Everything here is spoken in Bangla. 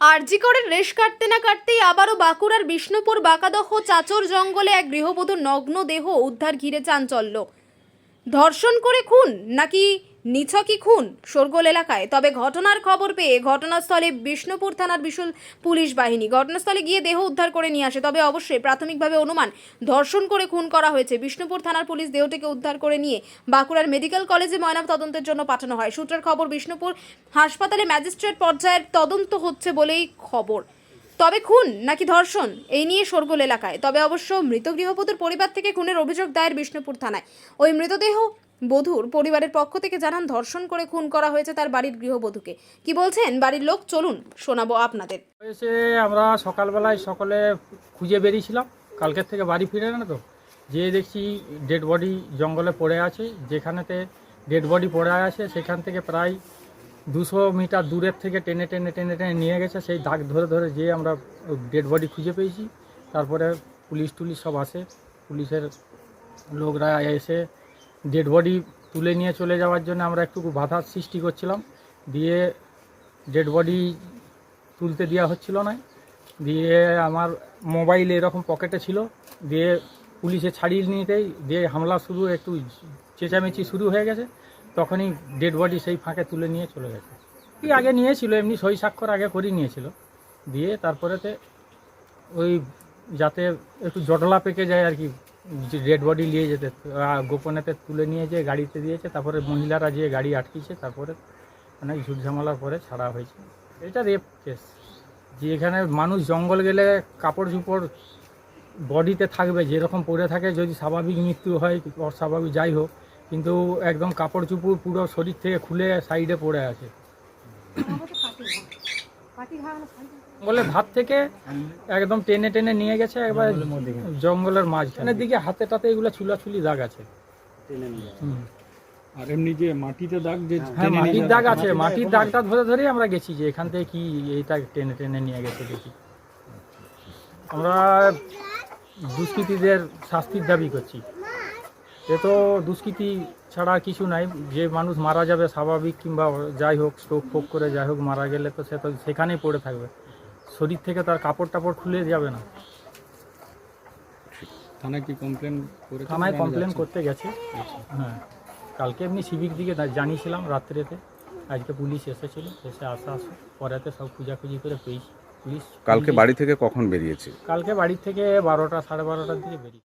আরজি করে রেশ কাটতে না কাটতেই আবারও বাঁকুড়ার বিষ্ণুপুর বাঁকাদহ চাচর জঙ্গলে এক গৃহবধূর নগ্ন দেহ উদ্ধার ঘিরে চাঞ্চল্য। ধর্ষণ করে খুন নাকি নিছকই খুন শোরগোল এলাকায়। তবে ঘটনার খবর পেয়ে ঘটনাস্থলে বিষ্ণুপুর থানার বিশুল পুলিশ বাহিনী ঘটনাস্থলে গিয়ে দেহ উদ্ধার করে নিয়ে আসে। তবে অবশ্যই প্রাথমিকভাবে অনুমান, ধর্ষণ করে খুন করা হয়েছে। বিষ্ণুপুর থানার পুলিশ দেহটিকে উদ্ধার করে নিয়ে বাঁকুড়ার মেডিকেল কলেজে ময়না তদন্তের জন্য পাঠানো হয়। সূত্রের খবর, বিষ্ণুপুর হাসপাতালে ম্যাজিস্ট্রেট পর্যায়ের তদন্ত হচ্ছে বলেই খবর। তবে খুন নাকি ধর্ষণ, এই নিয়ে শোরগোল এলাকায়। তবে অবশ্য মৃত গৃহবধূর পরিবার থেকে খুনের অভিযোগ দায়ের বিষ্ণুপুর থানায়। ওই মৃতদেহ বধূর পরিবারের পক্ষ থেকে জানান, ধর্ষণ করে খুন করা হয়েছে তার বাড়ির গৃহবধূকে। কি বলছেন? বাড়ির লোক, চলুন শোনাবো আপনাদের। এসে আমরা সকালবেলায় সকলে খুঁজে বেরিয়েছিলাম। কালকের থেকে বাড়ি ফিরে না তো? যেয়ে দেখছি ডেড বডি জঙ্গলে পড়ে আছে। যেখানেতে ডেড বডি পড়ে আছে, সেখান থেকে প্রায় দুশো মিটার দূরের থেকে টেনে টেনে টেনে টেনে নিয়ে গেছে। সেই দাগ ধরে ধরে যেয়ে আমরা ডেড বডি খুঁজে পেয়েছি। তারপরে পুলিশ টুলিশ সব আসে। পুলিশের লোকরা এসে ডেড বডি তুলে নিয়ে চলে যাওয়ার জন্য আমরা একটু বাধার সৃষ্টি করছিলাম। দিয়ে ডেড বডি তুলতে দেওয়া হচ্ছিল না। দিয়ে আমার মোবাইল এরকম পকেটে ছিল। দিয়ে পুলিশে ছাড়িয়ে নিতেই দিয়ে হামলা শুরু, একটু চেঁচামেচি শুরু হয়ে গেছে। তখনই ডেড বডি সেই ফাঁকে তুলে নিয়ে চলে গেছে। কি আগে নিয়েছিল, এমনি সই স্বাক্ষর আগে করে নিয়েছিল। দিয়ে তারপরেতে ওই যাতে একটু জটলা পেকে যায় আর কি ডেড বডি নিয়ে যেতে গোপনেতে তুলে নিয়ে যেয়ে গাড়িতে দিয়েছে তারপরে মহিলারা যে গাড়ি আটকিয়েছে, তারপরে অনেক ঝুট ঝামেলার পরে ছাড়া হয়েছে। এটা রেপ কেস যে এখানে মানুষ জঙ্গল গেলে কাপড় চুপড় বডিতে থাকবে, যেরকম পড়ে থাকে, যদি স্বাভাবিক মৃত্যু হয়, অস্বাভাবিক যাই হোক, কিন্তু একদম কাপড় চুপড় পুরো শরীর থেকে খুলে সাইডে পড়ে আছে। জঙ্গলের ভাত থেকে একদম টেনে টেনে নিয়ে গেছে একবার জঙ্গলের মাঝখানের দিকে হাতে টাতে এগুলো ছুলাছুলি দাগ আছে। আর এমনি যে মাটিতে দাগ যে হ্যাঁ মাটির দাগ আছে। মাটির দাগটা ধরে ধরেই আমরা গেছি যে এখান থেকে কি এইটা টেনে টেনে নিয়ে গেছে দেখি। আমরা দুষ্কৃতীদের শাস্তির দাবি করছি। এ তো দুষ্কৃতি ছাড়া কিছু নাই। যে মানুষ মারা যাবে স্বাভাবিক কিংবা যাই হোক স্ট্রোক ফোক করে যাই হোক মারা গেলে তো সে তো সেখানেই পড়ে থাকবে। শরীর থেকে তার কাপড় টাপড় খুলে যাবে না। থানায় কি কমপ্লেন করে থানায় কমপ্লেন করতে গেছে। হ্যাঁ। কালকে এমনি সিভিক দিকে জানিয়েছিলাম রাত্রেতে। আজকে পুলিশ এসেছিল এসে আসা আসো। পরেতে সব খুঁজাখুঁজি করে পেয়েছি। পুলিশ কালকে বাড়ি থেকে কখন বেরিয়েছে? কালকে বাড়ি থেকে বারোটা সাড়ে বারোটার দিকে বেরিয়ে